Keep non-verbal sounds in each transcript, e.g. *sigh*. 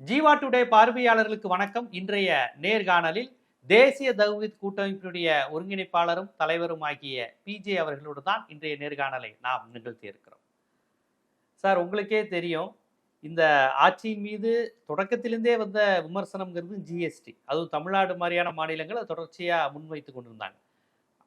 Jeeva today பார்வையாளர்களுக்கு வணக்கம். இன்றைய நேர்காணலில் தேசிய தௌஹீத் கூட்டமைப்பினுடைய ஒருங்கிணைப்பாளரும் தலைவரும் ஆகிய பிஜே அவர்களோடு தான் இன்றைய நேர்காணலை நாம் நிகழ்த்தி இருக்கிறோம். சார் உங்களுக்கே தெரியும் இந்த ஆட்சியின் மீது தொடக்கத்திலிருந்தே வந்த விமர்சனம்ங்கிறது ஜிஎஸ்டி அதுவும் தமிழ்நாடு மாதிரியான மாநிலங்கள் அதை தொடர்ச்சியாக முன்வைத்து கொண்டிருந்தாங்க.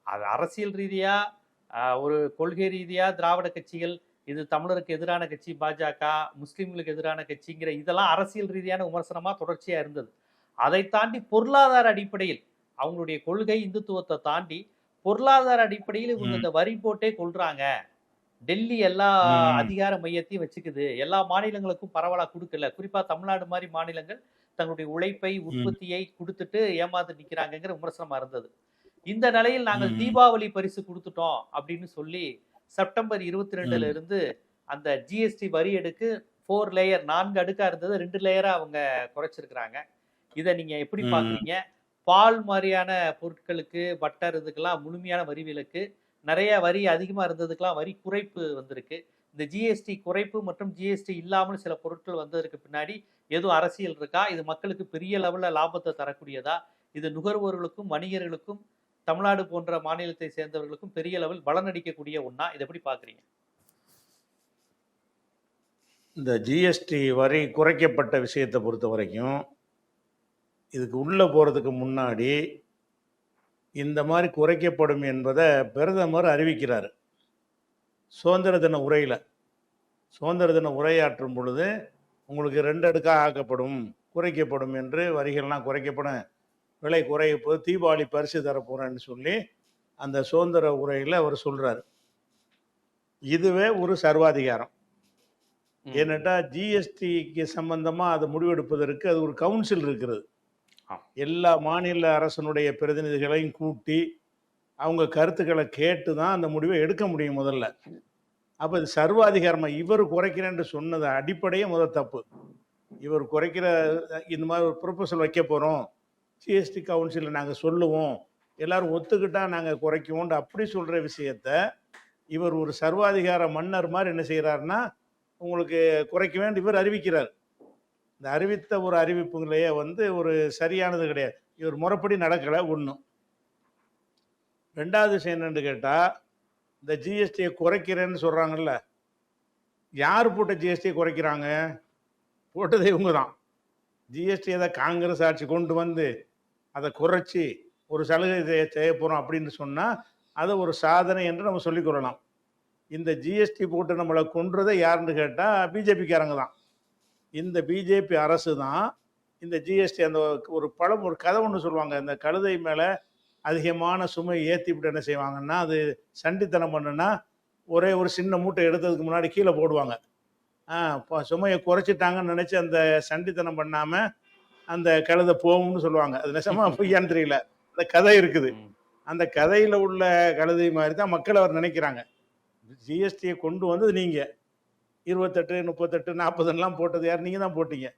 அது அரசியல் ரீதியாக ஒரு கொள்கை ரீதியாக திராவிட கட்சிகள் இது தமிழருக்கு எதிரான கட்சி பாஜக முஸ்லீம்களுக்கு எதிரான கட்சிங்கிற இதெல்லாம் அரசியல் ரீதியான விமர்சனமா தொடர்ச்சியா இருந்தது அதை தாண்டி பொருளாதார அடிப்படையில் அவங்களுடைய கொள்கை இந்துத்துவத்தை தாண்டி பொருளாதார அடிப்படையில் இவங்க. இந்த வரி போட்டே கொள்றாங்க டெல்லி எல்லா. அதிகார மையத்தையும் வச்சுக்குது எல்லா மாநிலங்களுக்கும் பரவலா கொடுக்கல குறிப்பா தமிழ்நாடு மாதிரி மாநிலங்கள் தங்களுடைய உழைப்பை உற்பத்தியை கொடுத்துட்டு ஏமாந்து நிக்கிறாங்கங்கிற விமர்சனமா இருந்தது இந்த நிலையில் நாங்கள். தீபாவளி பரிசு கொடுத்துட்டோம் அப்படின்னு சொல்லி செப்டம்பர் இருபத்தி ரெண்டுல. இருந்து அந்த ஜிஎஸ்டி வரி எடுக்கு ஃபோர் லேயர் நான்கு அடுக்கா இருந்தது ரெண்டு லேயரா அவங்க குறைச்சிருக்கிறாங்க. இதை நீங்க எப்படி. பாக்குறீங்க? பால் மாதிரியான பொருட்களுக்கு பட்டர் இதுக்கெல்லாம் முழுமையான வரி விலக்கு. நிறைய வரி அதிகமா இருந்ததுக்கெல்லாம் வரி குறைப்பு வந்திருக்கு. இந்த ஜிஎஸ்டி குறைப்பு மற்றும் ஜிஎஸ்டி இல்லாமல் சில பொருட்கள் வந்ததற்கு பின்னாடி எதுவும் அரசியல் இருக்கா? இது மக்களுக்கு பெரிய லெவல்ல லாபத்தை தரக்கூடியதா? இது நுகர்வோர்களுக்கும் வணிகர்களுக்கும் தமிழ்நாடு போன்ற மாநிலத்தை சேர்ந்தவர்களுக்கும் பெரிய அளவில் பலனடிக்கக்கூடிய ஒன்றா இதை எப்படி பார்க்குறீங்க? இந்த ஜிஎஸ்டி வரி குறைக்கப்பட்ட விஷயத்தை பொறுத்த வரைக்கும் இதுக்கு உள்ளே போகிறதுக்கு முன்னாடி இந்த மாதிரி குறைக்கப்படும் என்பதை பிரதமர் அறிவிக்கிறார். சுதந்திர தின உரையில் சுதந்திர தின உரையாற்றும் பொழுது உங்களுக்கு ரெண்டு அடுக்காக ஆக்கப்படும் குறைக்கப்படும் என்று வரிகள்லாம் குறைக்கப்படும். விலை குறைப்பது தீபாவளி பரிசு தரப்போகிறேன்னு சொல்லி அந்த சுதந்திர உரையில் அவர் சொல்கிறார் இதுவே ஒரு சர்வாதிகாரம். ஏன்னாட்டா ஜிஎஸ்டிக்கு சம்பந்தமாக அதை முடிவெடுப்பதற்கு அது ஒரு கவுன்சில் இருக்கிறது. எல்லா மாநில அரசனுடைய பிரதிநிதிகளையும் கூட்டி அவங்க கருத்துக்களை கேட்டு தான் அந்த முடிவை எடுக்க முடியும் முதல்ல. அப்போ இது சர்வாதிகாரமாக இவர் குறைக்கிறேன்னு சொன்னது அடிப்படையே முதல் தப்பு. இவர் குறைக்கிற இந்த மாதிரி ஒரு ப்ரொபோசல் வைக்க போகிறோம் ஜிஎஸ்டி கவுன்சிலில் நாங்கள் சொல்லுவோம். எல்லாரும் ஒத்துக்கிட்டால் நாங்கள் குறைக்குவோம்னு அப்படி சொல்கிற விஷயத்த இவர் ஒரு சர்வாதிகார மன்னர் மாதிரி என்ன செய்கிறாருன்னா உங்களுக்கு குறைக்க வேண்டும் இவர் அறிவிக்கிறார். இந்த அறிவித்த ஒரு அறிவிப்புகளையே வந்து ஒரு சரியானது கிடையாது. இவர் முறைப்படி நடக்கலை ஒன்றும் ரெண்டாவது விஷயம் என்னென்னு கேட்டால் இந்த ஜிஎஸ்டியை குறைக்கிறேன்னு சொல்கிறாங்கல்ல யார் போட்ட ஜிஎஸ்டியை குறைக்கிறாங்க? போட்டது இவங்க தான். ஜிஎஸ்டி அதை காங்கிரஸ் ஆட்சி கொண்டு வந்து அதை குறைச்சி ஒரு சலுகை செய்ய செய்ய போகிறோம் அப்படின்னு சொன்னால் அதை ஒரு சாதனை என்று நம்ம சொல்லிக்கொள்ளலாம் இந்த ஜிஎஸ்டி போட்டு நம்மளை கொன்றதை யாருன்னு கேட்டால் பிஜேபிக்காரங்க தான். இந்த பிஜேபி அரசு தான் இந்த ஜிஎஸ்டி அந்த ஒரு பழம் ஒரு கதை ஒன்று சொல்லுவாங்க. இந்த கழுதை மேலே அதிகமான சுமை ஏற்றி விட்டு என்ன செய்வாங்கன்னா அது சண்டித்தனம் பண்ணுன்னா ஒரே ஒரு சின்ன மூட்டை எடுத்ததுக்கு முன்னாடி கீழே போடுவாங்க. சுமையை குறைச்சிட்டாங்கன்னு நினச்சி அந்த சண்டித்தனம் பண்ணாமல் அந்த கழுதை போகும்னு சொல்லுவாங்க. அது நிஜமா *laughs* பொய்யான்னு தெரியல. அந்த கதை இருக்குது. அந்த கதையில் உள்ள கழுதை மாதிரி தான் மக்கள் அவர் நினைக்கிறாங்க. ஜிஎஸ்டியை கொண்டு வந்தது நீங்கள் இருபத்தெட்டு முப்பத்தெட்டு நாற்பதுலாம் போட்டது யார்? நீங்கள் தான் போட்டீங்க.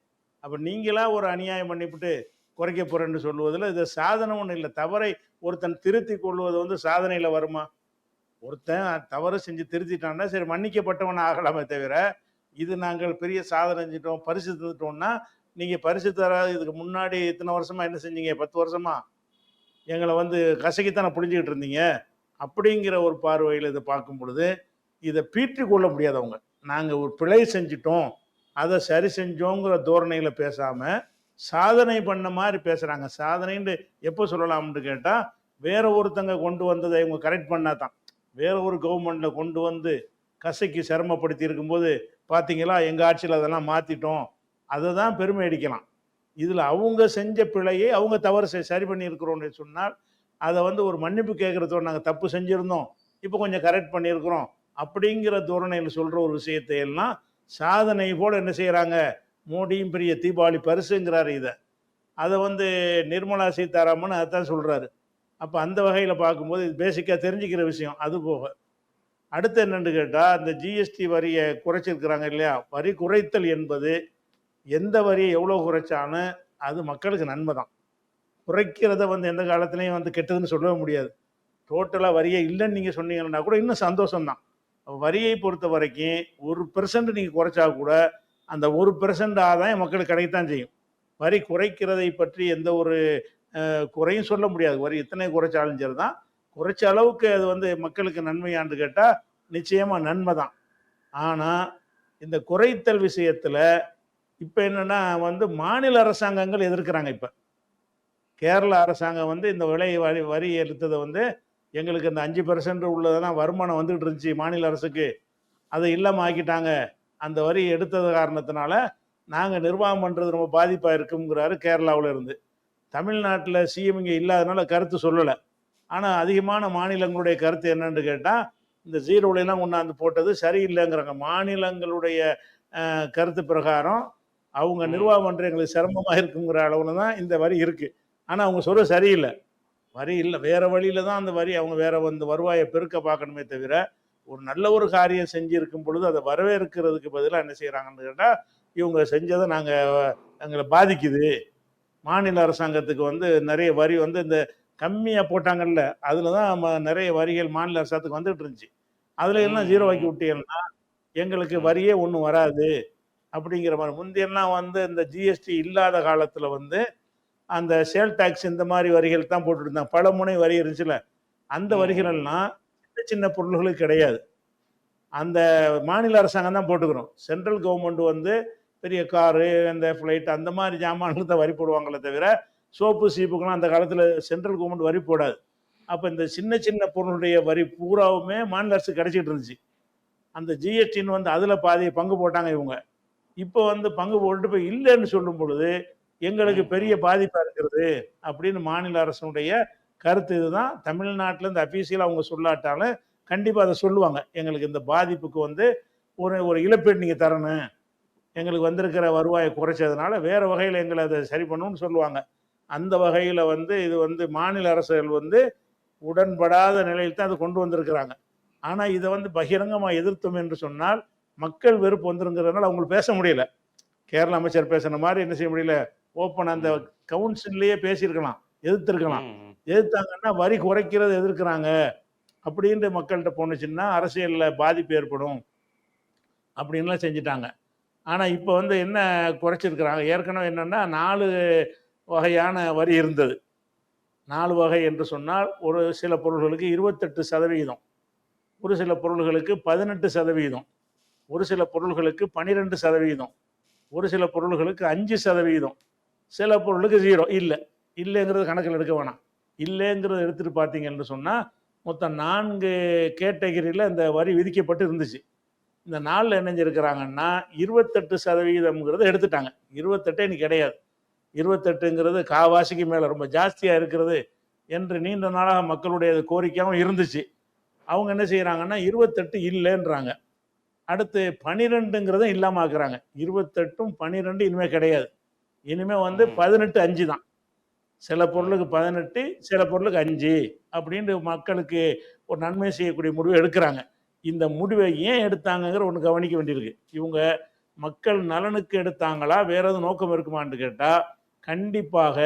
அப்போ நீங்களா ஒரு அநியாயம் பண்ணிவிட்டு குறைக்க போகிறேன்னு சொல்லுவதில் இது சாதனை ஒன்றும் இல்லை. தவறை ஒருத்தன் திருத்தி கொள்வது வந்து சாதனையில் வருமா? ஒருத்தன் தவறு செஞ்சு திருத்திட்டான்னா சரி மன்னிக்கப்பட்டவன் ஆகலாமே தவிர இது நாங்கள் பெரிய சாதனை செஞ்சிட்டோம் பரிசு தந்துட்டோம்னா நீங்கள் பரிசு தர இதுக்கு முன்னாடி இத்தனை வருஷமா என்ன செஞ்சீங்க? பத்து வருஷமா? எங்களை வந்து கசக்கித்தானே புரிஞ்சுக்கிட்டு இருந்தீங்க. அப்படிங்கிற ஒரு பார்வையில் இதை பார்க்கும் பொழுது இதை பீற்றி கொள்ள முடியாதவங்க நாங்கள் ஒரு பிழை செஞ்சிட்டோம். அதை சரி செஞ்சோங்கிற தோரணையில் பேசாமல் சாதனை பண்ண மாதிரி பேசுகிறாங்க சாதனைன்னு எப்போ சொல்லலாம்னு கேட்டால் வேற ஒருத்தங்க கொண்டு வந்ததை இவங்க கரெக்ட் பண்ணா தான் வேற ஒரு கவர்மெண்ட்டில் கொண்டு வந்து கசைக்கு சிரமப்படுத்தி இருக்கும்போது பார்த்தீங்களா எங்கள் ஆட்சியில் அதெல்லாம் மாற்றிட்டோம் அதை தான் பெருமை அடிக்கலாம். இதில் அவங்க செஞ்ச பிழையை அவங்க தவறு சரி பண்ணியிருக்கிறோன்னு சொன்னால் அதை வந்து ஒரு மன்னிப்பு கேட்குறதோட நாங்கள் தப்பு செஞ்சுருந்தோம் இப்போ கொஞ்சம் கரெக்ட் பண்ணியிருக்கிறோம் அப்படிங்கிற தோரணையில் சொல்கிற ஒரு விஷயத்தை எல்லாம் சாதனை போல் என்ன செய்கிறாங்க மோடியும் பெரிய தீபாவளி பரிசுங்கிறாரு இதை. அதை வந்து நிர்மலா சீதாராமன் அதைத்தான் சொல்கிறாரு அப்போ அந்த வகையில் பார்க்கும்போது இது பேசிக்காக தெரிஞ்சுக்கிற விஷயம் அது போக. அடுத்து என்னென்னு கேட்டால் இந்த ஜிஎஸ்டி வரியை குறைச்சிருக்கிறாங்க இல்லையா? வரி குறைத்தல் என்பது எந்த வரியை எவ்வளோ குறைச்சாலும் அது மக்களுக்கு நன்மை தான். குறைக்கிறத வந்து எந்த காலத்துலேயும் வந்து கெட்டதுன்னு சொல்லவே முடியாது. டோட்டலாக வரியே இல்லைன்னு நீங்கள் சொன்னீங்கன்னா கூட இன்னும் சந்தோஷம்தான் வரியை பொறுத்த வரைக்கும் ஒரு பெர்சன்ட் நீங்கள் குறைச்சா கூட அந்த ஒரு பெர்சன்ட் ஆதாயம் மக்களுக்கு கிடைக்கத்தான் செய்யும். வரி குறைக்கிறதை பற்றி எந்த ஒரு குறையும் சொல்ல முடியாது. வரி எத்தனை குறைச்சாலும் சரி தான். குறைச்ச அளவுக்கு அது வந்து மக்களுக்கு நன்மையான்னு கேட்டால் நிச்சயமாக நன்மை தான். ஆனால் இந்த குறைத்தல் விஷயத்தில் இப்போ என்னென்னா வந்து மாநில அரசாங்கங்கள் எதிர்க்கிறாங்க இப்போ. கேரள அரசாங்கம் வந்து இந்த விலை வரி வரி எடுத்ததை வந்து எங்களுக்கு இந்த அஞ்சு பெர்சன்ட் உள்ளதெல்லாம் வருமானம் வந்துகிட்டு இருந்துச்சு மாநில அரசுக்கு. அதை இல்லாமல் ஆக்கிட்டாங்க. அந்த வரி எடுத்தது காரணத்தினால நாங்கள் நிர்வாகம் பண்ணுறது ரொம்ப பாதிப்பாக இருக்குங்கிறாரு கேரளாவில் இருந்து. தமிழ்நாட்டில் சிஎம் இங்கே இல்லாதனால கருத்து சொல்லலை. ஆனால் அதிகமான மாநிலங்களுடைய கருத்து என்னன்னு கேட்டால் இந்த ஜீரோலாம் கொண்டாந்து போட்டது சரியில்லைங்கிறாங்க. மாநிலங்களுடைய கருத்து பிரகாரம் அவங்க. நிர்வாகம் பண்ணுற எங்களுக்கு சிரமமாக இருக்குங்கிற அளவில் தான் இந்த வரி இருக்குது ஆனால் அவங்க சொல்ல சரியில்லை. வரி இல்லை வேற வழியில தான் அந்த வரி அவங்க வேற வந்து வருவாயை பெருக்க பார்க்கணுமே தவிர ஒரு நல்ல ஒரு காரியம் செஞ்சிருக்கும் பொழுது அதை வரவேற்கிறதுக்கு பதிலாக என்ன செய்கிறாங்கன்னு கேட்டால் இவங்க செஞ்சதை நாங்கள் எங்களை பாதிக்குது. மாநில அரசாங்கத்துக்கு வந்து நிறைய வரி வந்து இந்த கம்மியாக போட்டாங்கல்ல அதில் தான் ம- நிறைய வரிகள் மாநில அரசாங்கத்துக்கு வந்துட்டு இருந்துச்சு. அதில் எல்லாம் ஜீரோ ஆக்கி விட்டீங்கன்னா எங்களுக்கு. வரியே ஒன்றும் வராது. அப்படிங்கிற மாதிரி. முந்தையெல்லாம் வந்து இந்த ஜிஎஸ்டி இல்லாத காலத்தில் வந்து அந்த சேல் டாக்ஸ் இந்த மாதிரி வரிகள் தான் போட்டுட்டு இருந்தாங்க பல முனை வரி இருந்துச்சுல. அந்த ம். வரிகள் எல்லாம் சின்ன சின்ன பொருள்களுக்கு கிடையாது. அந்த மாநில அரசாங்கம் தான் போட்டுக்கிறோம். சென்ட்ரல் கவர்மெண்ட் வந்து பெரிய காரு அந்த ஃப்ளைட் அந்த மாதிரி ஜாமான்களுக்கு தான் வரி போடுவாங்களே தவிர சோப்பு சீப்புக்கெல்லாம் அந்த காலத்தில் சென்ட்ரல் கவர்மெண்ட் வரி போடாது. அப்போ இந்த சின்ன சின்ன பொருளுடைய வரி பூராவுமே மாநில அரசு கிடைச்சிட்டு இருந்துச்சு. அந்த ஜிஎஸ்டின்னு வந்து அதில் பாதி பங்கு போட்டாங்க இவங்க. இப்போ வந்து பங்கு போட்டு இப்போ இல்லைன்னு சொல்லும் பொழுது எங்களுக்கு பெரிய பாதிப்பாக இருக்கிறது அப்படின்னு மாநில அரசனுடைய கருத்து இதுதான். தமிழ்நாட்டில் இந்த அஃபீஷியலாக அவங்க சொல்லாட்டாலும் கண்டிப்பாக அதை சொல்லுவாங்க. எங்களுக்கு இந்த பாதிப்புக்கு வந்து ஒரு ஒரு இழப்பீடு நீங்கள் தரணும். எங்களுக்கு வந்திருக்கிற வருவாயை குறைச்சதுனால வேறு வகையில் எங்களை அதை சரி பண்ணணும்னு சொல்லுவாங்க. அந்த வகையில் வந்து இது வந்து மாநில அரசுகள் வந்து உடன்படாத நிலையில் தான் அதை கொண்டு வந்திருக்கிறாங்க. ஆனால் இதை வந்து பகிரங்கமாக எதிர்த்தோம் என்று சொன்னால் மக்கள் வெறுப்பு வந்துருங்கிறதுனால அவங்களுக்கு பேச முடியல. கேரள அமைச்சர் பேசுன மாதிரி என்ன செய்ய முடியல? ஓப்பன் அந்த. கவுன்சில்லையே பேசியிருக்கலாம் எதிர்த்திருக்கலாம். எதிர்த்தாங்கன்னா வரி குறைக்கிறது எதிர்க்கிறாங்க. அப்படின்ட்டு மக்கள்கிட்ட போணுச்சுன்னா அரசியலில் பாதிப்பு ஏற்படும். அப்படின்லாம் செஞ்சுட்டாங்க. ஆனால் இப்போ வந்து என்ன குறைச்சிருக்கிறாங்க? ஏற்கனவே என்னென்னா நாலு வகையான வரி இருந்தது. நாலு வகை என்று சொன்னால் ஒரு சில பொருள்களுக்கு இருபத்தெட்டு சதவிகிதம் ஒரு சில பொருள்களுக்கு பதினெட்டு சதவிகிதம் ஒரு சில பொருள்களுக்கு பன்னிரெண்டு சதவீதம். ஒரு சில பொருள்களுக்கு அஞ்சு சதவீதம். சில பொருளுக்கு ஜீரோ இல்லை. இல்லைங்கிறது கணக்கில் எடுக்க வேணாம். இல்லைங்கிறத எடுத்துகிட்டு பார்த்தீங்கன்னு சொன்னால் மொத்தம் நான்கு கேட்டகரியில் இந்த வரி விதிக்கப்பட்டு இருந்துச்சு. இந்த நாளில் இணைஞ்சிருக்கிறாங்கன்னா இருபத்தெட்டு சதவீதம்ங்கிறத எடுத்துட்டாங்க. இருபத்தெட்டே இன்னைக்கு கிடையாது. இருபத்தெட்டுங்கிறது காவாசிக்கு மேலே ரொம்ப ஜாஸ்தியாக இருக்கிறது என்று நீண்ட நாளாக மக்களுடைய கோரிக்கையாகவும் இருந்துச்சு. அவங்க என்ன செய்கிறாங்கன்னா இருபத்தெட்டு இல்லைன்றாங்க. அடுத்து பனிரெண்டுங்கிறதும் இல்லாமல் ஆக்குறாங்க. இருபத்தெட்டும் பன்னிரெண்டு இனிமேல் கிடையாது. இனிமேல் வந்து. பதினெட்டு அஞ்சு தான். சில பொருளுக்கு பதினெட்டு சில பொருளுக்கு அஞ்சு அப்படின்ட்டு மக்களுக்கு ஒரு நன்மை செய்யக்கூடிய முடிவை எடுக்கிறாங்க. இந்த முடிவை ஏன் எடுத்தாங்கங்கிற ஒன்று கவனிக்க வேண்டியிருக்கு. இவங்க மக்கள் நலனுக்கு எடுத்தாங்களா? வேற எதுவும் நோக்கம் இருக்குமான்னு கேட்டால் கண்டிப்பாக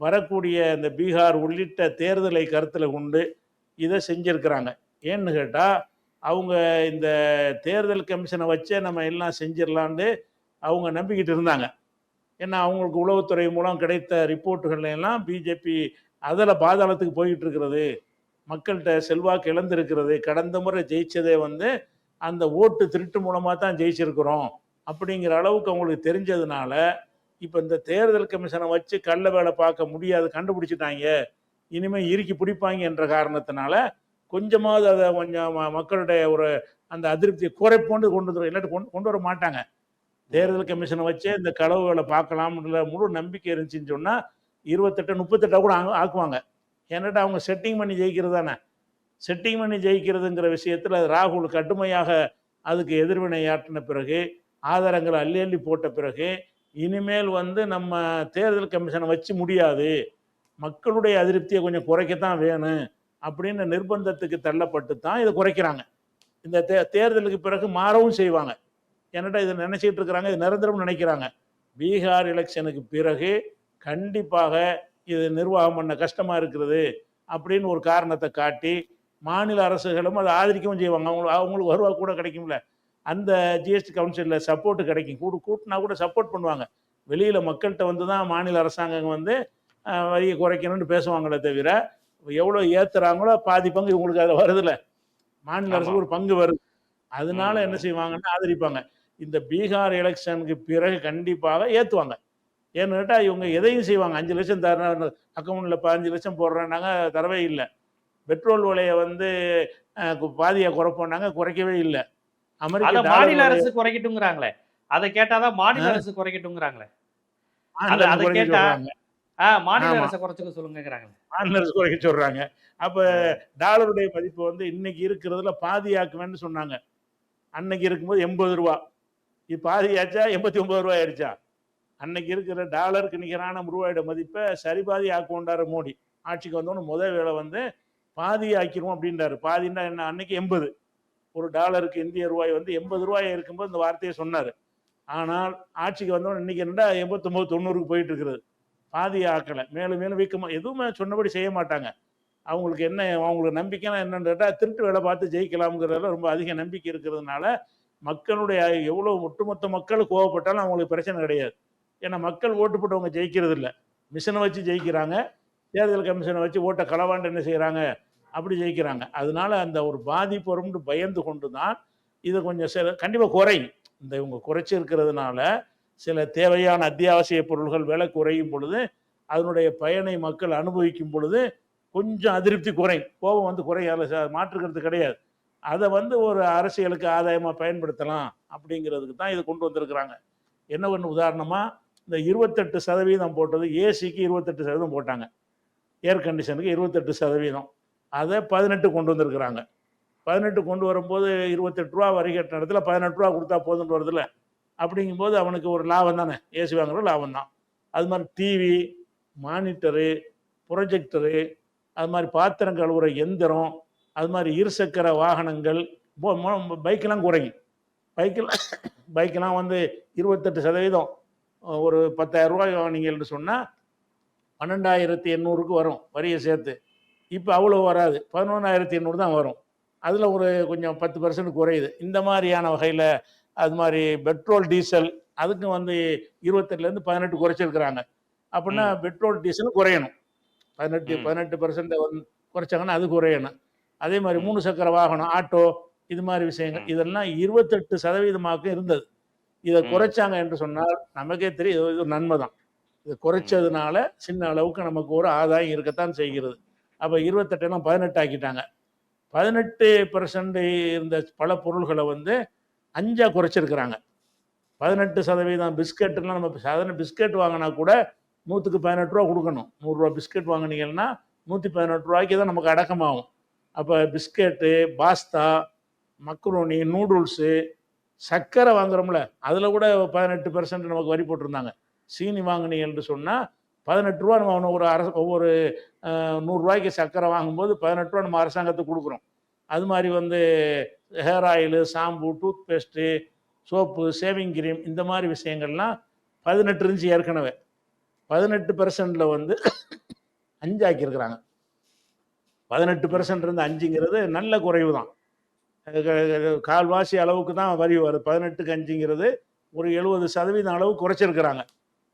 வரக்கூடிய இந்த பீகார் உள்ளிட்ட தேர்தலை கருத்தில் கொண்டு இதை செஞ்சிருக்கிறாங்க. ஏன்னு கேட்டால் அவங்க இந்த தேர்தல் கமிஷனை வச்சே நம்ம எல்லாம் செஞ்சிடலான்னு அவங்க நம்பிக்கிட்டு இருந்தாங்க. ஏன்னா அவங்களுக்கு உளவுத்துறை மூலம் கிடைத்த ரிப்போர்ட்டுகள் எல்லாம் பிஜேபி அதில் பாதாளத்துக்கு போய்கிட்டு இருக்கிறது. மக்கள்கிட்ட செல்வாக்கு இழந்திருக்கிறது. கடந்த முறை ஜெயிச்சதே வந்து அந்த ஓட்டு திருட்டு மூலமாக தான் ஜெயிச்சிருக்கிறோம் அப்படிங்கிற அளவுக்கு அவங்களுக்கு தெரிஞ்சதுனால இப்போ இந்த தேர்தல் கமிஷனை வச்சு கள்ள வேலை பார்க்க முடியாது கண்டுபிடிச்சிட்டாங்க. இனிமேல் இறுக்கி பிடிப்பாங்க என்ற காரணத்தினால கொஞ்சமாவது அதை கொஞ்சம் ம- மக்களுடைய ஒரு அந்த அதிருப்தியை குறைப்போண்டு கொண்டு வந்துடும் இல்லாட்டி கொண்டு கொண்டு வர மாட்டாங்க. தேர்தல் கமிஷனை வச்சே இந்த களவுகளை பார்க்கலாம்ன்ற முழு நம்பிக்கை இருந்துச்சுன்னு சொன்னால் இருபத்தெட்டு முப்பத்தெட்டாக கூட ஆகு- ஆக்குவாங்க. ஏன்னாட்டா அவங்க செட்டிங் பண்ணி ஜெயிக்கிறது தானே செட்டிங் பண்ணி ஜெயிக்கிறதுங்கிற விஷயத்தில் ராகுல் கடுமையாக அதுக்கு எதிர்வினை ஆற்றின பிறகு ஆதாரங்களை அள்ளி அள்ளி போட்ட பிறகு இனிமேல் வந்து நம்ம தேர்தல் கமிஷனை வச்சு முடியாது. மக்களுடைய அதிருப்தியை கொஞ்சம் குறைக்கத்தான் வேணும். அப்படின்னு நிர்பந்தத்துக்கு தள்ளப்பட்டு தான் இதை குறைக்கிறாங்க. இந்த தே தேர்தலுக்கு பிறகு மாறவும் செய்வாங்க. என்னடா இதை நினைச்சிட்டு இருக்கிறாங்க? இது நிரந்தரம் நினைக்கிறாங்க. பீகார் எலெக்ஷனுக்கு பிறகு கண்டிப்பாக இது நிர்வாகம் பண்ண கஷ்டமாக இருக்கிறது அப்படின்னு ஒரு காரணத்தை காட்டி மாநில அரசுகளும் அதை ஆதரிக்கவும் செய்வாங்க. அவங்களுக்கு அவங்களுக்கு வருவா கூட கிடைக்கும்ல. அந்த ஜிஎஸ்டி கவுன்சிலில் சப்போர்ட் கிடைக்கும். கூட கூட்டினா கூட சப்போர்ட் பண்ணுவாங்க. வெளியில் மக்கள்கிட்ட வந்து தான் மாநில அரசாங்கம் வந்து வரியை குறைக்கணும்னு பேசுவாங்களே தவிர எவ்வளோ ஏற்றுறாங்களோ பாதி பங்கு இவங்களுக்கு அதில் வருதுல்ல. மாநில அரசுக்கு ஒரு பங்கு வருது. அதனால என்ன. செய்வாங்கன்னா ஆதரிப்பாங்க. இந்த பீகார் எலெக்ஷனுக்கு பிறகு கண்டிப்பாக ஏற்றுவாங்க ஏன்னு கேட்டால் இவங்க எதையும் செய்வாங்க. அஞ்சு லட்சம் தர அக்கௌண்ட்டில் பதினஞ்சு லட்சம் போடுறேன்னாங்க தரவே இல்லை. பெட்ரோல் விலையை வந்து அஹ், பாதியை குறைப்போனாங்க குறைக்கவே இல்லை. அமெரிக்க மாநில அரசு குறைக்கட்டுங்கிறாங்களே அதை கேட்டாதான் மாநில அரசு குறைக்கட்டுங்கிறாங்களே அதை கேட்டா மாநில. அரசை குறைச்சுக்க சொல்லுங்கிறாங்களே மாநில அரசு குறைக்க சொல்றாங்க. அப்ப டாலருடைய மதிப்பு வந்து இன்னைக்கு இருக்கிறதுல பாதியாக்குவேன்னு சொன்னாங்க. அன்னைக்கு இருக்கும்போது எண்பது ரூபா. இப்போ பாதியாச்சா எண்பத்தி ஒன்பது ரூபாய் ஆயிடுச்சா? அன்னைக்கு இருக்கிற டாலருக்கு நிகரான ரூபாயோட மதிப்பை சரி பாதி ஆக்குவோண்டாரு மோடி. ஆட்சிக்கு வந்தோன்னு முதல் வேலை வந்து பாதி ஆக்கிருவோம் அப்படின்றாரு பாதின்னா என்ன? அன்னைக்கு எண்பது. ஒரு டாலருக்கு இந்திய ரூபாய் வந்து எண்பது ரூபாய் இருக்கும்போது இந்த வார்த்தையை சொன்னார். ஆனால் ஆட்சிக்கு வந்தோன்னு இன்னைக்கு என்னடா எண்பத்தொம்போது தொண்ணூறுக்கு போயிட்டு இருக்கிறது பாதி ஆக்கலை மேலும் மேலும் வீக்கமாக எதுவுமே சொன்னபடி செய்ய மாட்டாங்க. அவங்களுக்கு என்ன அவங்களுக்கு நம்பிக்கைனா என்னன்னு கேட்டால் திருட்டு வேலை பார்த்து ஜெயிக்கலாம்ங்கிறதுல ரொம்ப அதிக நம்பிக்கை இருக்கிறதுனால மக்களுடைய எவ்வளோ ஒட்டுமொத்த மக்கள் கோவப்பட்டாலும் அவங்களுக்கு பிரச்சனை கிடையாது. ஏன்னா மக்கள் ஓட்டு போட்டவங்க ஜெயிக்கிறது இல்லை மிஷினை வச்சு ஜெயிக்கிறாங்க. தேர்தல் கமிஷனை வச்சு ஓட்டை களவாண்டு என்ன செய்கிறாங்க அப்படி ஜெயிக்கிறாங்க. அதனால அந்த ஒரு பாதிப்பு வரும்னு பயந்து கொண்டு தான் இது கொஞ்சம் சில கண்டிப்பாக குறையும். இந்த இவங்க குறைச்சி இருக்கிறதுனால சில தேவையான அத்தியாவசிய பொருள்கள் விலை குறையும் பொழுது அதனுடைய பயனை மக்கள் அனுபவிக்கும் பொழுது கொஞ்சம் அதிருப்தி குறையும். கோபம் வந்து குறையும். அதில் மாற்றுக்கிறது கிடையாது. அதை வந்து ஒரு அரசியலுக்கு ஆதாயமாக பயன்படுத்தலாம் அப்படிங்கிறதுக்கு தான் இது கொண்டு வந்திருக்கிறாங்க. என்ன ஒன்று உதாரணமாக இந்த இருபத்தெட்டு சதவீதம் போட்டது ஏசிக்கு இருபத்தெட்டு சதவீதம் போட்டாங்க. ஏர் கண்டிஷனுக்கு இருபத்தெட்டு சதவீதம். அதை பதினெட்டு கொண்டு வந்திருக்கிறாங்க. பதினெட்டு கொண்டு வரும்போது இருபத்தெட்டு ரூபா வரி கட்டின இடத்துல பதினெட்டு ரூபா கொடுத்தா போதுன்னு வருதுல்ல. அப்படிங்கும்போது அவனுக்கு ஒரு லாபம் தானே. ஏசி வாங்குற லாபம் தான். அது மாதிரி டிவி மானிட்டரு ப்ரொஜெக்டரு அது மாதிரி பாத்திரம் கழுவுற எந்திரம் அது மாதிரி இருசக்கர வாகனங்கள் போ- பைக்கெல்லாம் குறையும். பைக்கில் பைக்கெல்லாம் வந்து இருபத்தெட்டு சதவீதம். ஒரு பத்தாயிரம் ரூபாய் வாங்கினீங்கன்னு சொன்னால் பன்னெண்டாயிரத்தி எண்ணூறுக்கு வரும் வரியை சேர்த்து. இப்போ அவ்வளோ வராது. பதினொன்றாயிரத்தி எண்ணூறு தான் வரும். அதில் ஒரு கொஞ்சம் பத்து பர்சன்ட் குறையுது. இந்த மாதிரியான வகையில் அது மாதிரி பெட்ரோல் டீசல் அதுக்கும் வந்து இருபத்தெட்டுலேருந்து பதினெட்டு குறைச்சிருக்கிறாங்க. அப்படின்னா பெட்ரோல் டீசல் குறையணும். பதினெட்டு. பதினெட்டு பர்சன்ட் வந்து குறைச்சாங்கன்னா அது குறையணும். அதே மாதிரி மூணு சக்கர வாகனம் ஆட்டோ இது மாதிரி விஷயங்கள். இதெல்லாம் இருபத்தெட்டு சதவீதமாக்கும் இருந்தது. இதை. குறைச்சாங்க என்று சொன்னால் நமக்கே தெரியும் இது நன்மை தான். இது குறைச்சதுனால சின்ன அளவுக்கு நமக்கு ஒரு ஆதாயம் இருக்கத்தான் செய்கிறது. அப்போ இருபத்தெட்டெல்லாம் பதினெட்டு ஆக்கிட்டாங்க. பதினெட்டு பர்சன்ட் இருந்த பல பொருள்களை வந்து அஞ்சா குறைச்சிருக்கிறாங்க. பதினெட்டு சதவீதம் பிஸ்கெட்டுலாம் நம்ம சாதாரண பிஸ்கெட் வாங்கினா கூட நூற்றுக்கு பதினெட்டு ரூபா கொடுக்கணும். நூறுரூவா பிஸ்கெட் வாங்கினீங்கன்னா நூற்றி பதினெட்டு ரூபாய்க்கு தான் நமக்கு அடக்கமாகும். அப்போ பிஸ்கெட்டு பாஸ்தா மக்ரோனி நூடுல்ஸு சர்க்கரை வாங்குறோம்ல அதில் கூட பதினெட்டு பெர்சன்ட் நமக்கு வரி போட்டிருந்தாங்க. சீனி வாங்கினீங்கன்னு சொன்னால் பதினெட்டு ரூபா நம்ம ஒரு அரசு ஒவ்வொரு நூறுரூவாய்க்கு சர்க்கரை வாங்கும்போது பதினெட்டு ரூபா நம்ம அரசாங்கத்துக்கு கொடுக்குறோம். அது மாதிரி வந்து hair oil shampoo toothpaste soap shaving cream இந்த மாதிரி விஷயங்கள்லாம் பதினெட்டு இருந்துச்சு ஏற்கனவே. பதினெட்டு பெர்சன்டில் வந்து அஞ்சு ஆக்கியிருக்கிறாங்க பதினெட்டு பெர்சன்ட் இருந்து அஞ்சுங்கிறது நல்ல குறைவு தான் கால்வாசி அளவுக்கு தான் வரி வருது. பதினெட்டுக்கு அஞ்சுங்கிறது ஒரு எழுபது சதவீதம் அளவு குறைச்சிருக்கிறாங்க.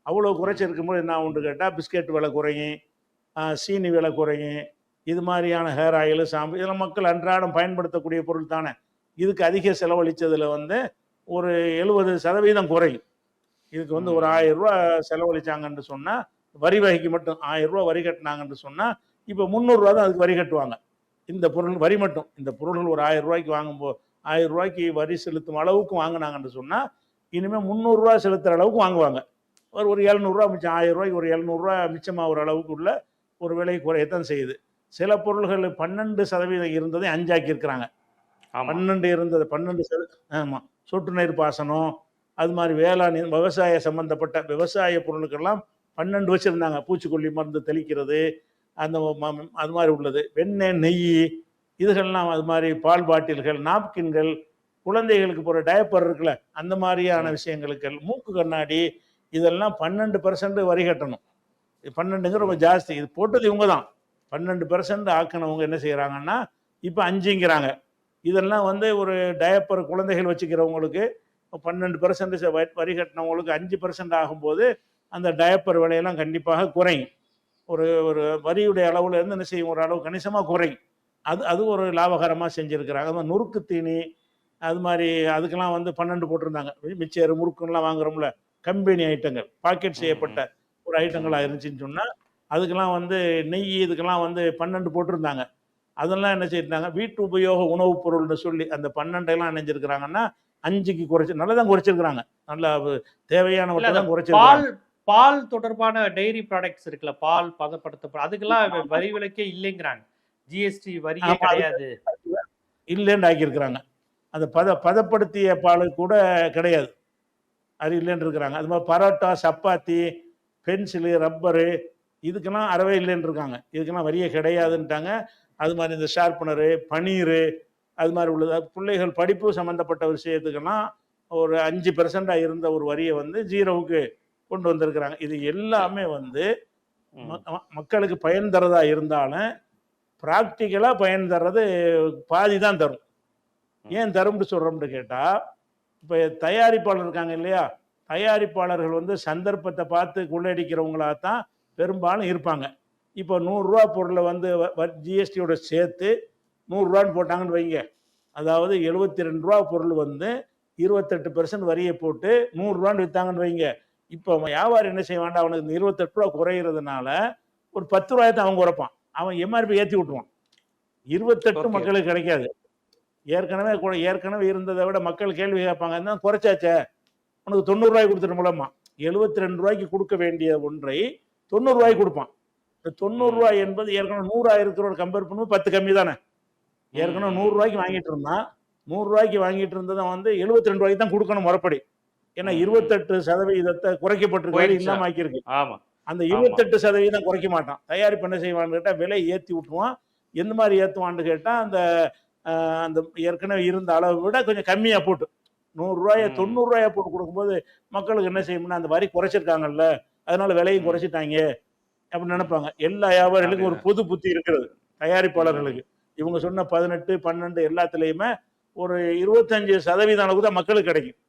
அவ்வளோ குறைச்சிருக்கும்போது என்ன ஒன்று கேட்டால் பிஸ்கெட் விலை குறையும் சீனி விலை குறையும் இது மாதிரியான ஹேர் ஆயில் ஷாம்பு இதெல்லாம் மக்கள் அன்றாடம் பயன்படுத்தக்கூடிய பொருள் தானே. இதுக்கு அதிக செலவழித்ததில் வந்து ஒரு எழுபது சதவீதம் குறையும். இதுக்கு வந்து ஒரு. ஆயிரம் ரூபா செலவழிச்சாங்கன்னு சொன்னால் வரி வகைக்கு மட்டும் ஆயிரம் ரூபா வரி கட்டினாங்கன்னு சொன்னால் இப்போ முந்நூறுரூவா தான் அதுக்கு வரி கட்டுவாங்க. இந்த பொருள் வரி மட்டும். இந்த பொருள்கள் ஒரு ஆயிரம் ரூபாய்க்கு வாங்கும்போது ஆயிரம் ரூபாய்க்கு வரி செலுத்தும் அளவுக்கு வாங்கினாங்கன்னு சொன்னால் இனிமேல் முந்நூறுரூவா செலுத்துகிற அளவுக்கு வாங்குவாங்க. ஒரு ஒரு எழுநூறுவா மிச்சம் ஆயிரம் ரூபாய்க்கு ஒரு எழுநூறுவா மிச்சமாகிற அளவுக்கு உள்ள ஒரு விலை குறையத்தான் செய்யுது. சில பொருள்கள் பன்னெண்டு சதவீதம் இருந்ததை அஞ்சாக்கி இருக்கிறாங்க ஆமா. பன்னெண்டு இருந்தது பன்னெண்டு சத ஆமாம் சொட்டு நீர் பாசனம் அது மாதிரி வேளாண் விவசாய சம்பந்தப்பட்ட விவசாய பொருளுக்கெல்லாம் பன்னெண்டு வச்சுருந்தாங்க. பூச்சிக்கொல்லி மருந்து தெளிக்கிறது அந்த அது மாதிரி உள்ளது. வெண்ணெய் நெய் இதுகள்லாம் அது மாதிரி பால் பாட்டில்கள் நாப்கின்கள் குழந்தைகளுக்கு போகிற டயப்பர் இருக்குல்ல அந்த மாதிரியான. விஷயங்களுக்கு மூக்கு கண்ணாடி இதெல்லாம் பன்னெண்டு பர்சன்ட் வரி கட்டணும். பன்னெண்டுங்கிற ரொம்ப ஜாஸ்தி. இது போட்டது இவங்க தான் பன்னெண்டு பர்சன்ட் ஆக்கினவங்க என்ன செய்கிறாங்கன்னா இப்போ அஞ்சுங்கிறாங்க. இதெல்லாம் வந்து ஒரு டயப்பர் குழந்தைகள் வச்சுக்கிறவங்களுக்கு பன்னெண்டு பர்சன்ட் வரி கட்டினவங்களுக்கு அஞ்சு பர்சன்ட் ஆகும்போது அந்த டயப்பர் விலையெல்லாம் கண்டிப்பாக குறையும். ஒரு ஒரு வரியுடைய அளவில் இருந்து என்ன செய்யும்? ஒரு அளவு கணிசமாக குறையும். அது அது ஒரு லாபகரமாக செஞ்சுருக்கிறாங்க. அது மாதிரி நுறுக்கு தீனி அது மாதிரி அதுக்கெல்லாம் வந்து பன்னெண்டு போட்டிருந்தாங்க. மிச்சர் முறுக்குன்னெலாம் வாங்குறோம்ல கம்பெனி ஐட்டங்கள் பாக்கெட் செய்யப்பட்ட ஒரு ஐட்டங்களாக இருந்துச்சுன்னு சொன்னால் அதுக்கெல்லாம் வந்து நெய் இதுக்கெல்லாம் வந்து பன்னெண்டு போட்டிருந்தாங்க. அதெல்லாம் என்ன செய்யிருந்தாங்க வீட்டு உபயோக உணவுப் பொருள்னு சொல்லி அந்த பன்னெண்டெல்லாம் நினைஞ்சிருக்கிறாங்கன்னா அஞ்சுக்கு குறைச்சி நல்லா தான் குறைச்சிருக்கிறாங்க. நல்லா தேவையானவற்றை தான் குறைச்சிருக்காங்க பால் தொடர்பான டெய்ரி ப்ராடக்ட்ஸ் இருக்குல்ல பால் பதப்படுத்த அதுக்கெல்லாம் வரி விலக்கே இல்லைங்கிறாங்க. ஜிஎஸ்டி அது- கிடையாது. இல்லைன்னு ஆக்கியிருக்கிறாங்க. அந்த பத பதப்படுத்திய பால் கூட கிடையாது. அது இல்லைன்னு இருக்கிறாங்க. அது மாதிரி பரோட்டா சப்பாத்தி பென்சிலு ரப்பரு இதுக்கெல்லாம் அறவே இல்லைன்னு இருக்காங்க இதுக்கெல்லாம் வரியே கிடையாதுன்ட்டாங்க. அது மாதிரி இந்த ஷார்ப்பனரு பனீர் அது மாதிரி உள்ளது. பிள்ளைகள் படிப்பு சம்மந்தப்பட்ட விஷயத்துக்கெல்லாம் ஒரு அஞ்சு பெர்சென்டாக இருந்த ஒரு வரியை வந்து ஜீரோவுக்கு கொண்டு வந்திருக்கிறாங்க. இது எல்லாமே வந்து மக்களுக்கு பயன் தரதா இருந்தாலும் ப்ராக்டிக்கலாக பயன் தர்றது பாதி தான் தரும். ஏன் தரும்னு சொல்கிறோம்னு கேட்டால் இப்போ தயாரிப்பாளர் இருக்காங்க இல்லையா? தயாரிப்பாளர்கள் வந்து சந்தர்ப்பத்தை பார்த்து கொள்ளையடிக்கிறவங்களா தான் பெரும்பாலும் இருப்பாங்க. இப்போ நூறுரூவா பொருளை வந்து ஜிஎஸ்டியோட சேர்த்து நூறுரூவான்னு போட்டாங்கன்னு வைங்க. அதாவது எழுபத்தி ரெண்டு ரூபா பொருள் வந்து இருபத்தெட்டு பெர்சன்ட் வரியை போட்டு நூறுரூவான்னு விற்றாங்கன்னு வைங்க. இப்போ அவன் வியாபாரி என்ன செய்வான்டா அவனுக்கு இந்த இருபத்தெட்டு ரூபா குறையிறதுனால ஒரு பத்து ரூபாயத்தை அவன் குறைப்பான். அவன் எம்ஆர்பி ஏற்றி விட்டுருவான். இருபத்தெட்டு. மக்களுக்கு கிடைக்காது. ஏற்கனவே கூட ஏற்கனவே இருந்ததை விட மக்கள் கேள்வி கேட்பாங்க என்ன குறைச்சாச்சே. உனக்கு தொண்ணூறுரூவாய்க்கு கொடுத்துட்டு மூலமா எழுபத்தி ரெண்டு ரூபாய்க்கு கொடுக்க வேண்டிய ஒன்றை தொண்ணூறு ரூபாய்க்கு கொடுப்பான். இந்த தொண்ணூறு ரூபாய் என்பது ஏற்கனவே நூறா இருக்கிறோட கம்பேர் பண்ணும்போது பத்து கம்மி தானே ஏற்கனவே ம். நூறு ரூபாய்க்கு வாங்கிட்டு இருந்தான். நூறு ரூபாய்க்கு வாங்கிட்டு இருந்ததை வந்து எழுபத்தி ரெண்டு ரூபாய்க்கு தான் கொடுக்கணும் முறைப்படி. ஏன்னா. இருபத்தெட்டு சதவீதத்தை குறைக்கப்பட்டிருக்காரு போயிடுச்சா? இல்லாம ஆக்கியிருக்கு ஆமா. அந்த இருபத்தெட்டு சதவீதம் குறைக்க மாட்டான். தயாரிப்பு என்ன செய்வான்னு கேட்டால் விலை ஏற்றி விட்டுருவான். எந்த மாதிரி ஏற்றுவான்னு கேட்டால் அந்த அந்த ஏற்கனவே இருந்த அளவை விட கொஞ்சம் கம்மியாக போட்டு. நூறுரூவாயை. தொண்ணூறுரூவாயை போட்டு கொடுக்கும்போது மக்களுக்கு என்ன செய்யணும்னா அந்த வரி குறைச்சிருக்காங்கல்ல. அதனால விலையும் ம். குறைச்சிட்டாங்க அப்படின்னு நினைப்பாங்க. எல்லா வியாபாரிகளுக்கும் ஒரு பொது புத்தி இருக்கிறது. தயாரிப்பாளர்களுக்கு. இவங்க சொன்ன பதினெட்டு பன்னெண்டு எல்லாத்துலேயுமே ஒரு இருபத்தஞ்சு சதவீதம் அளவுக்கு தான் மக்களுக்கு கிடைக்கும்.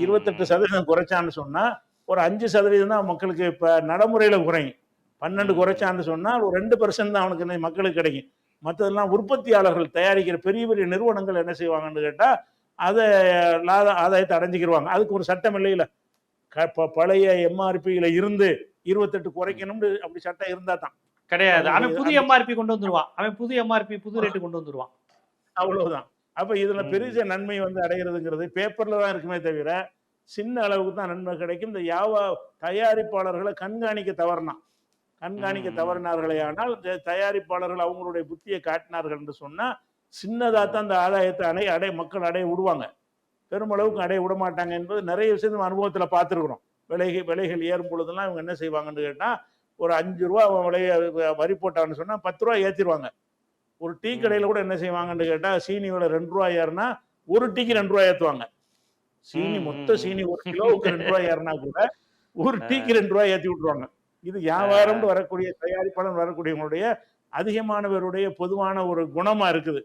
இருபத்தெட்டு சதவீதம் குறைச்சான்னு சொன்னா ஒரு அஞ்சு சதவீதம் தான் மக்களுக்கு இப்போ நடைமுறையில் குறையும். பன்னெண்டு. குறைச்சான்னு சொன்னால் ஒரு ரெண்டு பர்சன்ட் தான் அவனுக்கு மக்களுக்கு கிடைக்கும். மற்றதெல்லாம் உற்பத்தியாளர்கள் தயாரிக்கிற பெரிய பெரிய நிறுவனங்கள் என்ன செய்வாங்கன்னு கேட்டால் அதை லாத ஆதாயத்தை அடைஞ்சிக்கிருவாங்க. அதுக்கு ஒரு சட்டம் இல்லையில ப- பழைய எம்ஆர்பியில் இருந்து இருபத்தெட்டு குறைக்கணும்னு அப்படி சட்டம் இருந்தால் தான். கிடையாது. அவன் புது எம்ஆர்பி கொண்டு வந்துருவான். அவன் புது எம்ஆர்பி புது ரேட்டு கொண்டு வந்துருவான். அவ்வளவுதான். அப்ப இதுல. பெரிய நன்மை வந்து அடைகிறதுங்கிறது பேப்பர்ல தான் இருக்குமே தவிர சின்ன அளவுக்கு தான் நன்மை கிடைக்கும். இந்த யாவா தயாரிப்பாளர்களை கண்காணிக்க தவறினா கண்காணிக்க. தவறினார்களே ஆனால் தயாரிப்பாளர்கள் அவங்களுடைய புத்தியை காட்டினார்கள் என்று சொன்னா சின்னதா தான் அந்த ஆதாயத்தை அடை அடை மக்கள் அடைய விடுவாங்க. பெருமளவுக்கு அடைய விட மாட்டாங்க என்பது நிறைய விஷயம் நம்ம அனுபவத்துல பார்த்துருக்குறோம். விலைகள் விலைகள் ஏறும் பொழுதெல்லாம் இவங்க என்ன செய்வாங்கன்னு கேட்டா ஒரு அஞ்சு ரூபா அவன் விலைய வரி போட்டான்னு சொன்னா பத்து ரூபா ஏத்திடுவாங்க ஒரு டீ. கடையில கூட என்ன செய்வாங்கன்னு கேட்டா சீனி விலை ரெண்டு ரூபாய் ஏறுனா ஒரு டீக்கு ரெண்டு ரூபாய் ஏத்துவாங்க. சீனி மொத்த சீனி ஒரு கிலோவுக்கு ரெண்டு ரூபாய் ஏறினா கூட ஒரு டீக்கு ரெண்டு ரூபாய் ஏத்தி விட்டுருவாங்க. இது வியாபாரம்னு வரக்கூடிய தயாரிப்பாளர் வரக்கூடியவங்களுடைய அதிகமானவருடைய பொதுவான ஒரு குணமா இருக்குது.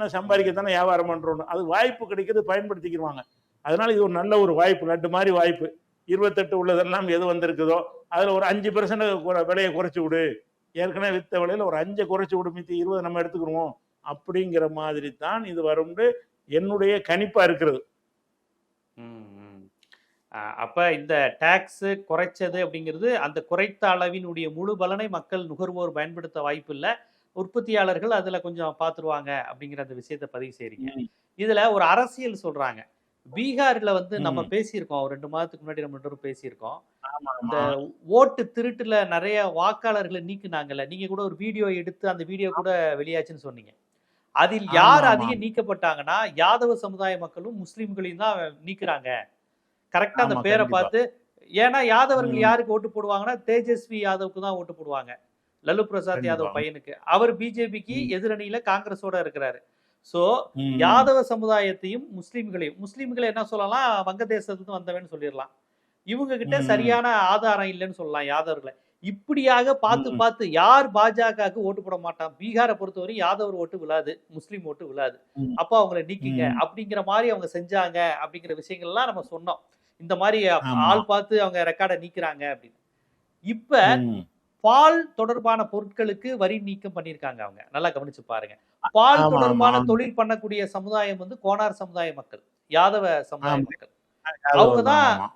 நான் சம்பாதிக்கத்தானே வியாபாரம் பண்ணுறோம் அது வாய்ப்பு கிடைக்கிறது பயன்படுத்திக்கிடுவாங்க அதனால இது ஒரு நல்ல ஒரு வாய்ப்பு நட்டு மாதிரி வாய்ப்பு. இருபத்தெட்டு உள்ளதெல்லாம் எது வந்திருக்குதோ அதில் ஒரு அஞ்சு பெர்சன்ட் விலையை குறைச்சி விடு. ஏற்கனவே வித்த விலையில் ஒரு அஞ்சை குறைச்சி விடு மித்தி இருபது நம்ம எடுத்துக்கிடுவோம் அப்படிங்கிற மாதிரி தான் இது வரும்னு என்னுடைய கணிப்பாக இருக்கிறது. அப்போ அப்ப இந்த டாக்ஸ் குறைச்சது அப்படிங்கிறது அந்த குறைத்த அளவினுடைய முழு பலனை மக்கள் நுகர்வோர் பயன்படுத்த வாய்ப்பு இல்லை. உற்பத்தியாளர்கள் அதுல கொஞ்சம் பார்த்துருவாங்க அப்படிங்கிற அந்த விஷயத்தை பதிவு செய்றீங்க. இதுல ஒரு அரசியல் சொல்றாங்க. பீகார்ல வந்து நம்ம. பேசியிருக்கோம். ஒரு ரெண்டு மாதத்துக்கு முன்னாடி நம்ம ரெண்டு பேசியிருக்கோம். இந்த ஓட்டு திருட்டுல நிறைய வாக்காளர்களை நீக்குனாங்கல்ல நீங்க கூட ஒரு வீடியோ எடுத்து அந்த வீடியோ கூட வெளியாச்சுன்னு சொன்னீங்க. அதில் யார். அதிகம் நீக்கப்பட்டாங்கன்னா யாதவ சமுதாய மக்களும் முஸ்லிம்களையும் தான் நீக்குறாங்க. கரெக்டா அந்த பேரை. பார்த்து ஏன்னா யாதவர்கள். யாருக்கு ஓட்டு போடுவாங்கன்னா தேஜஸ்வி யாதவுக்கு தான் ஓட்டு போடுவாங்க. லல்லு பிரசாத். யாதவ் பையனுக்கு அவர் பிஜேபிக்கு. எதிரணியில காங்கிரஸோட இருக்கிறாரு சோ. யாதவ சமுதாயத்தையும் முஸ்லிம்களையும் முஸ்லிம்களை என்ன சொல்லலாம் வங்கதேசத்துக்கு வந்தவன்னு சொல்லிடலாம் இவங்க கிட்ட. சரியான ஆதாரம் இல்லைன்னு சொல்லலாம் யாதவர்களை இப்படியாக பார்த்து. பார்த்து யார் பாஜகவுக்கு ஓட்டு போட மாட்டான் பீகாரை பொறுத்தவரை யாதவர் ஓட்டு விழாது முஸ்லீம் ஓட்டு விழாது. அப்ப அவங்கள நீக்கிங்க. அப்படிங்கிற மாதிரி அவங்க செஞ்சாங்க அப்படிங்கிற விஷயங்கள்லாம் நம்ம சொன்னோம் இந்த மாதிரி. ஆள் பார்த்து அவங்க ரெக்கார்டை நீக்கிறாங்க அப்படின்னு இப்ப. பால் தொடர்பான பொருட்களுக்கு வரி நீக்கம் பண்ணியிருக்காங்க அவங்க நல்லா கவனிச்சு பாருங்க பால் தொடர்பான. தொழில் பண்ணக்கூடிய சமுதாயம் வந்து கோனார் சமுதாய மக்கள் யாதவ சமுதாய. மக்கள் அது அவங்க ஒரு- தான் ஆமா.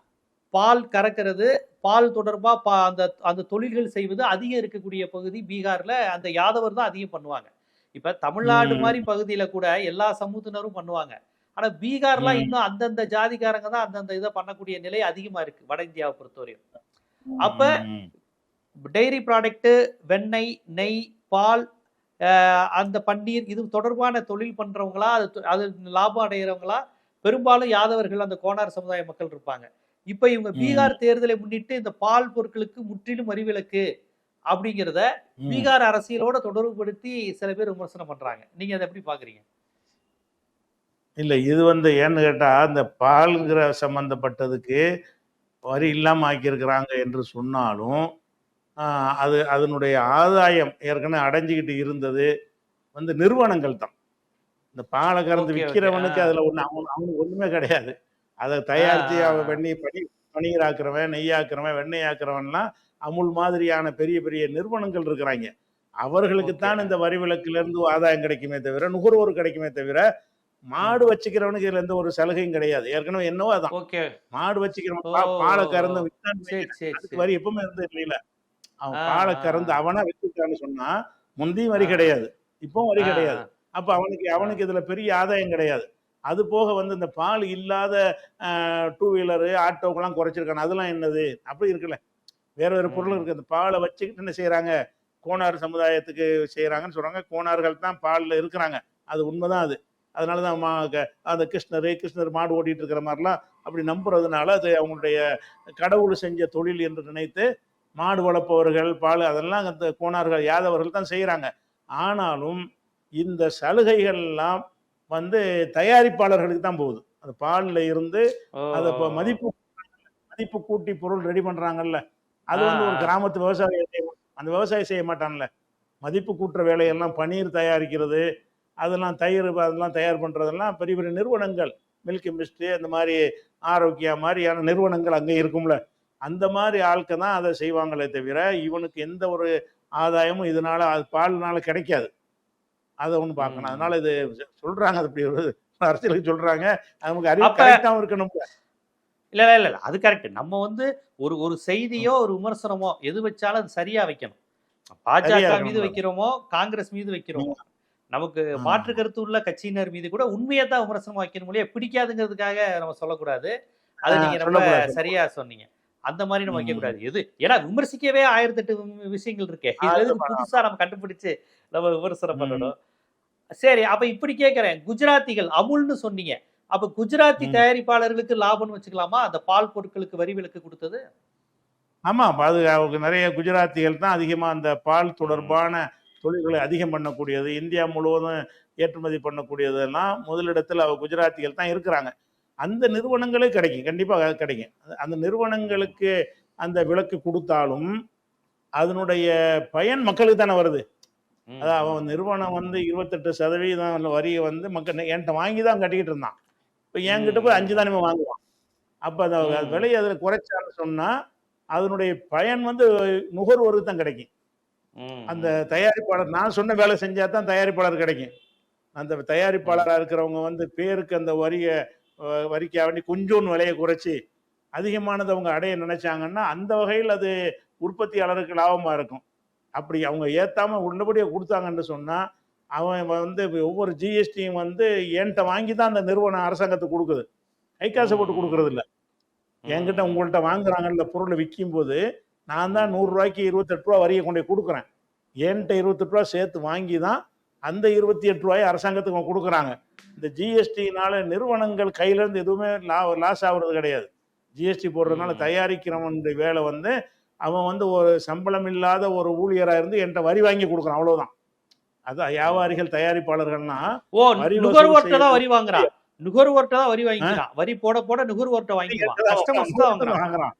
பால் கறக்கிறது பால் தொடர்பா பா அந்த அந்த தொழில்கள் செய்வது அதிகம் இருக்கக்கூடிய பகுதி பீகார்ல அந்த யாதவர் தான் அதிகம் பண்ணுவாங்க இப்ப தமிழ்நாடு. மாதிரி பகுதியில கூட எல்லா சமூகத்தினரும் பண்ணுவாங்க ஆனா பீகார்லாம். இன்னும் அந்தந்த ஜாதிக்காரங்க தான் அந்தந்த இதை பண்ணக்கூடிய நிலை அதிகமா இருக்கு வட இந்தியாவை பொறுத்தவரையும் அப்ப. டெய்ரி ப்ராடக்ட் வெண்ணெய் நெய் பால் அந்த பன்னீர் இது தொடர்பான தொழில் பண்றவங்களா அது அது லாபம் அடைகிறவங்களா பெரும்பாலும் யாதவர்கள் அந்த கோனார் சமுதாய மக்கள் இருப்பாங்க இப்ப இவங்க. பீகார் தேர்தலை முன்னிட்டு இந்த பால் பொருட்களுக்கு முற்றிலும் வரிவிலக்கு அப்படிங்கிறத. பீகார் அரசியலோட தொடர்புபடுத்தி சில பேர் விமர்சனம் பண்றாங்க நீங்க அதை எப்படி பாக்குறீங்க இல்ல இது வந்து ஏன்னு கேட்டா இந்த பால்ங்கிற சம்பந்தப்பட்டதுக்கு வரி இல்லாம ஆக்கியிருக்கிறாங்க என்று சொன்னாலும் அது அதனுடைய ஆதாயம் ஏற்கனவே அடைஞ்சுக்கிட்டு இருந்தது. வந்து நிறுவனங்கள் தான். இந்த பாலை கறந்து. விற்கிறவனுக்கு. அதுல ஒண்ணு அவன் அவனுக்கு ஒண்ணுமே கிடையாது. அதை தயாரித்து. அவன் வெண்ணெய் பனி பனீராக்குறவன் நெய்யாக்குறவன் வெண்ணெய் ஆக்குறவன்லாம் அமுல் மாதிரியான பெரிய பெரிய நிறுவனங்கள் இருக்கிறாங்க. அவர்களுக்கு தான் Okay. இந்த வரி விலக்குல இருந்து ஆதாயம் கிடைக்குமே தவிர நுகர்வோர் கிடைக்குமே தவிர மாடு வச்சுக்கிறவனுக்கு இதுல எந்த ஒரு சலுகையும் கிடையாது. ஏற்கனவே என்னவோ அதான். மாடு வச்சுக்கிறவன் பாலை கறந்து வரி எப்பவுமே இருந்தது இல்லையில? அவன் பாலை கறந்து. அவனா வித்துட்டான்னு சொன்னா முந்தையும் வரி. கிடையாது. இப்பவும் வரி கிடையாது. அப்ப அவனுக்கு அவனுக்கு இதுல பெரிய ஆதாயம் கிடையாது. அது போக வந்து இந்த பால் இல்லாத டூ வீலரு ஆட்டோக்கெல்லாம் குறைச்சிருக்காங்க அதெல்லாம் என்னது? அப்படி இருக்குல்ல. வேற வேற பொருள் ம். இருக்கு. அந்த பாலை வச்சுக்கிட்டு என்ன செய்யறாங்க கோனார் சமுதாயத்துக்கு செய்யறாங்கன்னு சொல்றாங்க. கோனார்கள் தான் பால்ல இருக்கிறாங்க. அது உண்மைதான் அது. அதனாலதான் மா க- அந்த கிருஷ்ணர் கிருஷ்ணர் மாடு ஓட்டிட்டு இருக்கிற மாதிரிலாம் அப்படி நம்புறதுனால அது அவங்களுடைய கடவுள் செஞ்ச தொழில் என்று நினைத்து மாடு வளர்ப்பவர்கள் பால் அதெல்லாம் அந்த கோனார்கள் யாதவர்கள் தான் செய்கிறாங்க ஆனாலும் இந்த சலுகைகள் எல்லாம் வந்து தயாரிப்பாளர்களுக்கு தான் போகுது. அந்த பாலில் இருந்து அதை இப்போ. மதிப்பு மதிப்பு கூட்டி பொருள் ரெடி பண்றாங்கல்ல. அது வந்து ஒரு. கிராமத்து விவசாயம் செய்ய- அந்த விவசாயம் செய்ய மாட்டான்ல. மதிப்பு கூட்டுற வேலையெல்லாம் பன்னீர் தயாரிக்கிறது அதெல்லாம் தயிர் அதெல்லாம் தயார் பண்றதெல்லாம் பெரிய பெரிய நிறுவனங்கள் மில்கி மிஸ்ட் அந்த மாதிரி ஆரோக்கியா மாதிரியான நிறுவனங்கள் அங்கே இருக்கும்ல. அந்த மாதிரி ஆட்கள் தான் அதை செய்வாங்களே தவிர இவனுக்கு எந்த ஒரு ஆதாயமும் இதனால அது பால்னால கிடைக்காது. அதை ஒன்று பார்க்கணும். அதனால இது சொல்றாங்க. அது இப்படி ஒரு அரசியலுக்கு சொல்றாங்க. நமக்கு அறிவு கரெக்டாகவும் இருக்கணும் இல்ல இல்ல இல்ல இல்ல. அது கரெக்ட் நம்ம வந்து ஒரு ஒரு செய்தியோ ஒரு விமர்சனமோ எது வச்சாலும் அது சரியா வைக்கணும். பாஜக மீது. வைக்கிறோமோ காங்கிரஸ் மீது வைக்கிறோமோ நமக்கு. மாற்று கருத்து உள்ள கட்சியினர் மீது கூட உண்மையை தான் விமர்சனம் வைக்கணும் இல்லையா பிடிக்காதுங்கிறதுக்காக நம்ம சொல்லக்கூடாது. அதை நீங்க ரொம்ப. சரியா சொன்னீங்க. அந்த மாதிரி நம்ம. வைக்கக்கூடாது எது? ஏன்னா விமர்சிக்கவே ஆயிரத்தெட்டு வி- விஷயங்கள் இருக்கே ஆயிரத்து புதுசா நம்ம கண்டுபிடிச்சு நம்ம விமர்சனம் பண்ணணும்? சரி அப்ப இப்படி கேக்குறேன் குஜராத்திகள் அமுல்னு சொன்னீங்க. அப்ப குஜராத்தி. தயாரிப்பாளர்களுக்கு லாபம்னு வச்சுக்கலாமா? அந்த பால் பொருட்களுக்கு வரி விலக்கு கொடுத்தது? ஆமா அது அவருக்கு நிறைய குஜராத்திகள் தான் அதிகமா அந்த பால் தொடர்பான தொழில்களை அதிகம் பண்ணக்கூடியது. இந்தியா முழுவதும் ஏற்றுமதி பண்ணக்கூடியதெல்லாம் முதலிடத்தில் அவ குஜராத்திகள் தான் இருக்கிறாங்க. அந்த நிறுவனங்களே கிடைக்கும். கண்டிப்பாக கிடைக்கும். அந்த- நிறுவனங்களுக்கு அந்த விலக்கு கொடுத்தாலும் அதனுடைய பயன் மக்களுக்கு தானே வருது. அதான் அவன் நிறுவனம் வந்து இருபத்தெட்டு சதவீதம் வரியை வந்து மக்கள் என்கிட்ட வாங்கி தான் கட்டிக்கிட்டு இருந்தான். இப்போ என்கிட்ட போய் அஞ்சு தானே வாங்குவான். அப்போ அந்த. விலையை அதில் குறைச்சான்னு சொன்னா அதனுடைய பயன் வந்து நுகர்வோருக்கு தான் கிடைக்கும். அந்த. தயாரிப்பாளர் நான் சொன்ன வேலை செஞ்சா தான் தயாரிப்பாளர் கிடைக்கும். அந்த தயாரிப்பாளராக இருக்கிறவங்க வந்து பேருக்கு அந்த வரியை வரிக்காக வேண்டி கொஞ்சோண்டு விலையை குறைச்சி அதிகமானது அவங்க அடைய நினைச்சாங்கன்னா அந்த வகையில் அது உற்பத்தியாளருக்கு லாபமாக இருக்கும். அப்படி அவங்க ஏற்றாமல் உள்ளபடியே கொடுத்தாங்கன்னு சொன்னால் அவன் வந்து ஒவ்வொரு ஜிஎஸ்டியும் வந்து என்கிட்ட வாங்கி தான் அந்த நிறுவனம் அரசாங்கத்துக்கு கொடுக்குது. கை காசை போட்டு கொடுக்கறது என்கிட்ட உங்கள்கிட்ட வாங்குறாங்கல்ல பொருளை விற்கும் போது நான் தான் நூறுரூவாய்க்கு இருபத்தெட்டு ரூபா வரியை கொண்டு கொடுக்குறேன். என்கிட்ட இருபத்தெட்டு ரூபா சேர்த்து வாங்கி தான் அந்த இருபத்தி எட்டு ரூபாயை அரசாங்கத்துக்கு கொடுக்குறாங்க. இந்த ஜிஎஸ்டினால நிறுவனங்கள் கையிலேருந்து எதுவுமே லா லாஸ் ஆகுறது கிடையாது. ஜிஎஸ்டி போடுறதுனால. தயாரிக்கிறவனுடைய வேலை வந்து அவன் வந்து ஒரு சம்பளம் இல்லாத ஒரு ஊழியராக இருந்து என்கிட்ட வரி வாங்கி கொடுக்குறான் அவ்வளவுதான். அதான் வியாபாரிகள் தயாரிப்பாளர்கள்னா ஓ நுகர்வோர்ட்ட தான் வரி வாங்குறான். நுகர்வோர்ட்ட தான் வரி வாங்கிக்கிறான். வரி போட போட நுகர்வோர்ட்ட வாங்கிக்குவான். கஸ்டமர்ஸ் தான் வாங்குறான்.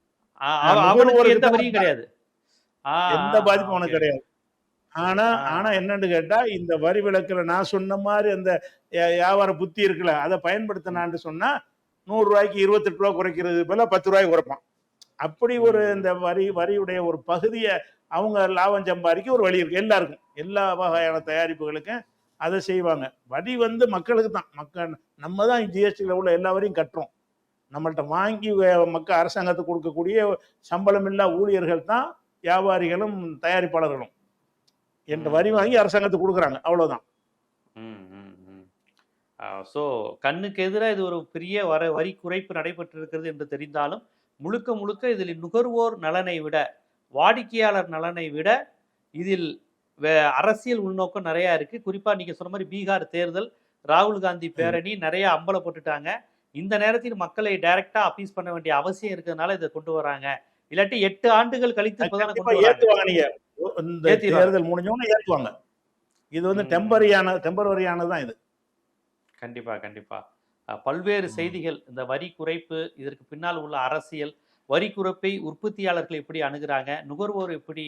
அவனுக்கு எந்த வரியும் கிடையாது. எந்த பாதிப்பும் அவனுக்கு. கிடையாது. ஆனா. ஆனா என்னன்னு கேட்டா இந்த வரி விலக்குல நான் சொன்ன மாதிரி அந்த வியாபார புத்தி இருக்குல்ல அதை பயன்படுத்தினான்னு சொன்னா நூறு ரூபாய்க்கு இருபத்தெட்டு ரூபா குறைக்கிறது போல பத்து ரூபாய்க்கு குறைப்பான். அப்படி ஒரு. இந்த வரி வரியுடைய ஒரு பகுதியை அவங்க லாபம் சம்பாதிக்க ஒரு வழி இருக்கு எல்லாருக்கும். எல்லா வகையான தயாரிப்புகளுக்கும் அதை செய்வாங்க. வரி வந்து மக்களுக்கு தான். மக்கள் நம்ம தான் ஜிஎஸ்டியில் உள்ள எல்லா வரியும் கட்டுறோம். நம்மள்ட்ட வாங்கி மக்கள் அரசாங்கத்துக்கு கொடுக்கக்கூடிய சம்பளம் இல்லா ஊழியர்கள் தான் வியாபாரிகளும் தயாரிப்பாளர்களும். என்ற வரி வாங்கி அரசாங்கத்துக்கு கொடுக்குறாங்க. அவ்வளவுதான். ஸோ கண்ணுக்கு எதிராக இது ஒரு பெரிய வர வரி குறைப்பு நடைபெற்றிருக்கிறது என்று தெரிந்தாலும் முழுக்க முழுக்க இதில் நுகர்வோர் நலனை விட வாடிக்கையாளர் நலனை விட இதில் அரசியல் உள்நோக்கம் நிறைய இருக்கு. குறிப்பா நீங்க சொன்ன மாதிரி பீகார் தேர்தல் ராகுல் காந்தி பேரணி நிறைய அம்பலப்பட்டுட்டாங்க இந்த நேரத்தில் மக்களை டைரக்டா அப்பீஸ் பண்ண வேண்டிய அவசியம் இருக்கிறதுனால இதை கொண்டு வராங்க. இல்லாட்டி எட்டு ஆண்டுகள் கழித்து இந்த. தேர்தல் முடிஞ்சோன்னு ஏத்துவாங்க இது வந்து. டெம்பரரியான டெம்பரரியானது தான் இது கண்டிப்பா கண்டிப்பா அஹ், பல்வேறு. செய்திகள் இந்த வரி குறைப்பு இதற்கு பின்னால் உள்ள அரசியல் வரி குறைப்பை உற்பத்தியாளர்கள் எப்படி அணுகுறாங்க நுகர்வோர் எப்படி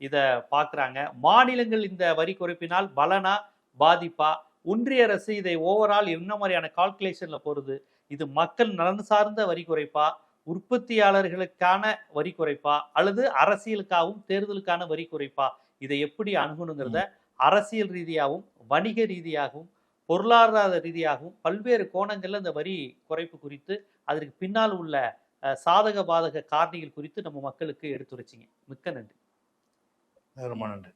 இத பாக்குறாங்க மாநிலங்கள் இந்த வரி குறைப்பினால் பலனா பாதிப்பா ஒன்றிய அரசு இதை ஓவரால் என்ன மாதிரியான கால்குலேஷன்ல போறது இது மக்கள் நலன் சார்ந்த வரி குறைப்பா உற்பத்தியாளர்களுக்கான வரி குறைப்பா? அல்லது அரசியலுக்காகவும் தேர்தலுக்கான வரி குறைப்பா? இதை எப்படி அணுகணுங்கிறத அரசியல் ரீதியாகவும் வணிக ரீதியாகவும் பொருளாதார ரீதியாகவும் பல்வேறு கோணங்களில் இந்த வரி குறைப்பு குறித்து அதற்கு பின்னால் உள்ள சாதக பாதக காரணிகள் குறித்து நம்ம மக்களுக்கு எடுத்துரைச்சிங்க. மிக்க நன்றி. ரொம்ப நன்றி.